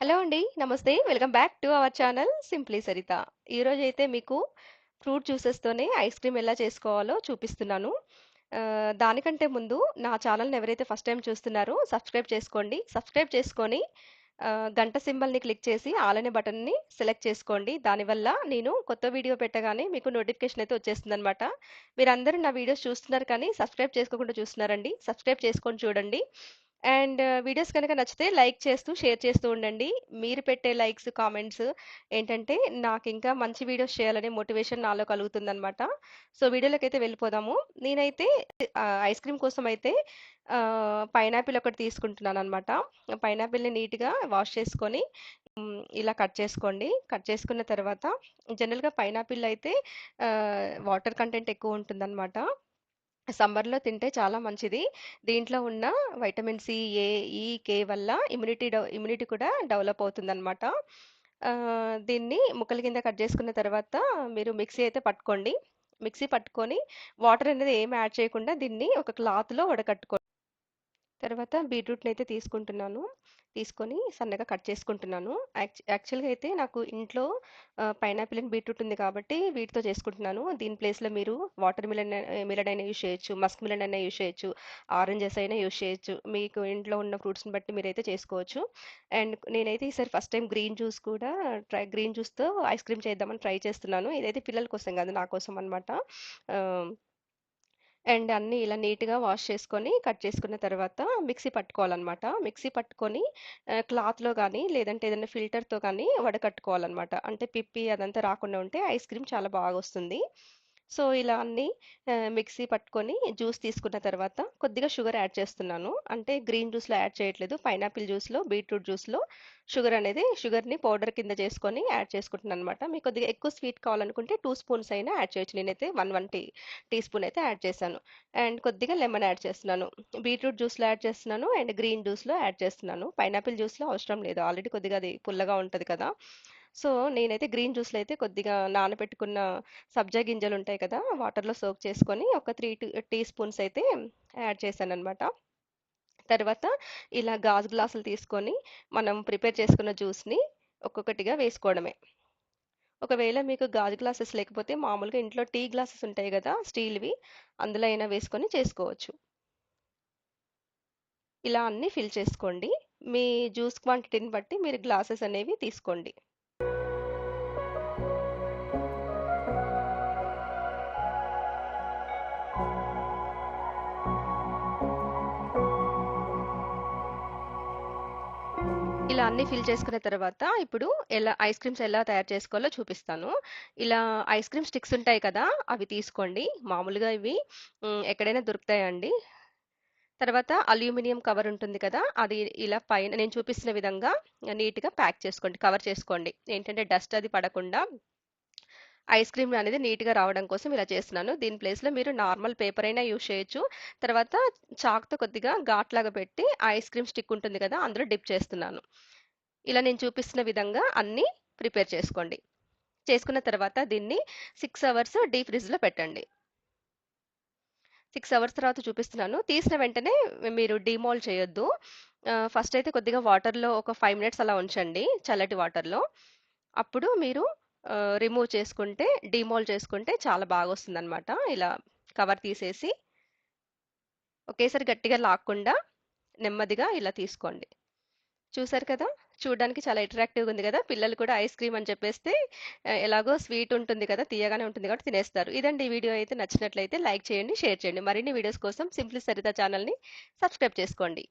Hello అండి. నమస్తే. Welcome back to our channel simply Saritha. ఈరోజైతే మీకు ఫ్రూట్ జ్యూసెస్‌తోనే ఐస్ క్రీమ్ ఎలా చేసుకోవాలో చూపిస్తున్నాను. దానికంటే ముందు నా ఛానల్‌ని ఎవరైతే ఫస్ట్ టైం చూస్తున్నారో సబ్స్క్రైబ్ చేసుకోండి. సబ్స్క్రైబ్ చేసుకొని గంట సింబల్‌ని క్లిక్ చేసి ఆలనే బటన్‌ని సెలెక్ట్ చేసుకోండి. దానివల్ల నేను కొత్త వీడియో పెట్టగానే మీకు నోటిఫికేషన్ అయితే వచ్చేస్తుందనమాట. మీరందరూ నా వీడియోస్ చూస్తున్నారు కానీ సబ్స్క్రైబ్ చేసుకోకుండా చూస్తున్నారండి. సబ్స్క్రైబ్ చేసుకొని చూడండి. అండ్ వీడియోస్ కనుక నచ్చితే లైక్ చేస్తూ, షేర్ చేస్తూ ఉండండి. మీరు పెట్టే లైక్స్, కామెంట్స్ ఏంటంటే నాకు ఇంకా మంచి వీడియోస్ చేయాలనే మోటివేషన్ నాలో కలుగుతుందనమాట. సో, వీడియోలోకి అయితే వెళ్ళిపోదాము. నేనైతే ఐస్ క్రీమ్ కోసం అయితే పైనాపిల్ ఒకటి తీసుకుంటున్నాను అనమాట పైనాపిల్‌ని నీట్‌గా వాష్ చేసుకొని ఇలా కట్ చేసుకోండి. కట్ చేసుకున్న తర్వాత జనరల్‌గా పైనాపిల్ అయితే వాటర్ కంటెంట్ ఎక్కువ ఉంటుందనమాట. సమ్మర్‌లో తింటే చాలా మంచిది. దీంట్లో ఉన్న వైటమిన్ సి, ఏ, ఈ, కే వల్ల ఇమ్యూనిటీ ఇమ్యూనిటీ కూడా డెవలప్ అవుతుందన్నమాట దీన్ని ముక్కల కింద కట్ చేసుకున్న తర్వాత మీరు మిక్సీ అయితే పట్టుకోండి. మిక్సీ పట్టుకొని వాటర్ అనేది ఏమి యాడ్ చేయకుండా దీన్ని ఒక క్లాత్‌లో వడకట్టుకో తర్వాత బీట్రూట్ని అయితే తీసుకుంటున్నాను. తీసుకొని సన్నగా కట్ చేసుకుంటున్నాను. యాక్చు యాక్చువల్‌గా అయితే నాకు ఇంట్లో పైనాపిల్ అండ్ బీట్రూట్ ఉంది కాబట్టి వీటితో చేసుకుంటున్నాను. దీని ప్లేస్‌లో మీరు వాటర్ మిలన్ మిలన్ అయినా యూస్ చేయొచ్చు. మస్క్ మిలన్ అయినా యూజ్ చేయొచ్చు. ఆరెంజెస్ అయినా యూస్ చేయొచ్చు. మీకు ఇంట్లో ఉన్న ఫ్రూట్స్‌ని బట్టి మీరైతే చేసుకోవచ్చు. అండ్ నేనైతే ఈసారి ఫస్ట్ టైం గ్రీన్ జ్యూస్ కూడా ట్రై గ్రీన్ జ్యూస్‌తో ఐస్ క్రీమ్ చేద్దామని ట్రై చేస్తున్నాను. ఇదైతే పిల్లల కోసం కాదు నా కోసం అనమాట. అండ్ అన్నీ ఇలా నీట్‌గా వాష్ చేసుకొని, కట్ చేసుకున్న తర్వాత మిక్సీ పట్టుకోవాలన్నమాట మిక్సీ పట్టుకొని క్లాత్‌లో కానీ లేదంటే ఏదైనా ఫిల్టర్‌తో కానీ వడకట్టుకోవాలన్నమాట అంటే పిప్పి అదంతా రాకుండా ఉంటే ఐస్ క్రీమ్ చాలా బాగొస్తుంది. సో, ఇలా అన్నీ మిక్సీ పట్టుకొని జ్యూస్ తీసుకున్న తర్వాత కొద్దిగా షుగర్ యాడ్ చేస్తున్నాను. అంటే గ్రీన్ జ్యూస్‌లో యాడ్ చేయట్లేదు. పైనాపిల్ జ్యూస్‌లో, బీట్రూట్ జ్యూస్‌లో షుగర్ అనేది షుగర్‌ని పౌడర్ కింద చేసుకొని యాడ్ చేసుకుంటున్నాననమాట. మీకు కొద్దిగా ఎక్కువ స్వీట్ కావాలనుకుంటే టూ స్పూన్స్ అయినా యాడ్ చేయొచ్చు. నేనైతే 1, 1 టీ టీ స్పూన్ అయితే యాడ్ చేశాను. అండ్ కొద్దిగా లెమన్ యాడ్ చేస్తున్నాను. బీట్రూట్ జ్యూస్‌లో యాడ్ చేస్తున్నాను. అండ్ గ్రీన్ జ్యూస్‌లో యాడ్ చేస్తున్నాను. పైనాపిల్ జ్యూస్‌లో అవసరం లేదు. ఆల్రెడీ కొద్దిగా అది పుల్లగా ఉంటుంది కదా! సో, నేనైతే గ్రీన్ జ్యూస్‌లో అయితే కొద్దిగా నానబెట్టుకున్న సబ్జా గింజలు ఉంటాయి కదా! వాటర్‌లో సోక్ చేసుకొని ఒక త్రీ టీ టీ స్పూన్స్ అయితే యాడ్ చేశానన్నమాట తర్వాత ఇలా గాజు గ్లాసులు తీసుకొని మనం ప్రిపేర్ చేసుకున్న జ్యూస్‌ని ఒక్కొక్కటిగా వేసుకోవడమే. ఒకవేళ మీకు గాజు గ్లాసెస్ లేకపోతే మామూలుగా ఇంట్లో టీ గ్లాసెస్ ఉంటాయి కదా స్టీల్‌వి అందులో అయినా వేసుకొని చేసుకోవచ్చు. ఇలా అన్నీ ఫిల్ చేసుకోండి. మీ జ్యూస్ క్వాంటిటీని బట్టి మీరు గ్లాసెస్ అనేవి తీసుకోండి. ఇలా అన్నీ ఫిల్ చేసుకున్న తర్వాత ఇప్పుడు ఎలా ఐస్ క్రీమ్స్ ఎలా తయారు చేసుకోవాలో చూపిస్తాను. ఇలా ఐస్ క్రీమ్ స్టిక్స్ ఉంటాయి కదా! అవి తీసుకోండి. మామూలుగా ఇవి ఎక్కడైనా దొరుకుతాయండి. తర్వాత అల్యూమినియం కవర్ ఉంటుంది కదా! అది ఇలా పైన నేను చూపిస్తున్న విధంగా నీట్‌గా ప్యాక్ చేసుకోండి. కవర్ చేసుకోండి. ఏంటంటే డస్ట్ అది పడకుండా ఐస్ క్రీమ్ అనేది నీట్‌గా రావడం కోసం ఇలా చేస్తున్నాను. దీని ప్లేస్‌లో మీరు నార్మల్ పేపర్ అయినా యూజ్ చేయొచ్చు. తర్వాత చాక్‌తో కొద్దిగా ఘాట్లాగా పెట్టి ఐస్ క్రీమ్ స్టిక్ ఉంటుంది కదా! అందులో డిప్ చేస్తున్నాను. ఇలా నేను చూపిస్తున్న విధంగా అన్నీ ప్రిపేర్ చేసుకోండి. చేసుకున్న తర్వాత దీన్ని సిక్స్ అవర్స్ డీప్ ఫ్రిడ్జ్‌లో పెట్టండి. సిక్స్ అవర్స్ తర్వాత చూపిస్తున్నాను. తీసిన వెంటనే మీరు డీమోల్డ్ చేయొద్దు. ఫస్ట్ అయితే కొద్దిగా వాటర్‌లో ఒక ఫైవ్ మినిట్స్ అలా ఉంచండి. చల్లటి వాటర్‌లో. అప్పుడు మీరు రిమూవ్ చేసుకుంటే డిమోల్ చేసుకుంటే చాలా బాగా వస్తుందనమాట ఇలా కవర్ తీసేసి ఒకేసారి గట్టిగా లాక్కుండా నెమ్మదిగా ఇలా తీసుకోండి. చూసారు కదా! చూడడానికి చాలా అట్రాక్టివ్‌గా ఉంది కదా! పిల్లలు కూడా ఐస్ క్రీమ్ అని చెప్పేస్తే ఎలాగో స్వీట్ ఉంటుంది కదా! తియ్యగానే ఉంటుంది కాబట్టి తినేస్తారు. ఇదండి ఈ వీడియో అయితే నచ్చినట్లయితే లైక్ చేయండి, షేర్ చేయండి. మరిన్ని వీడియోస్ కోసం సింప్లీ సరిత ఛానల్‌ని సబ్స్క్రైబ్ చేసుకోండి.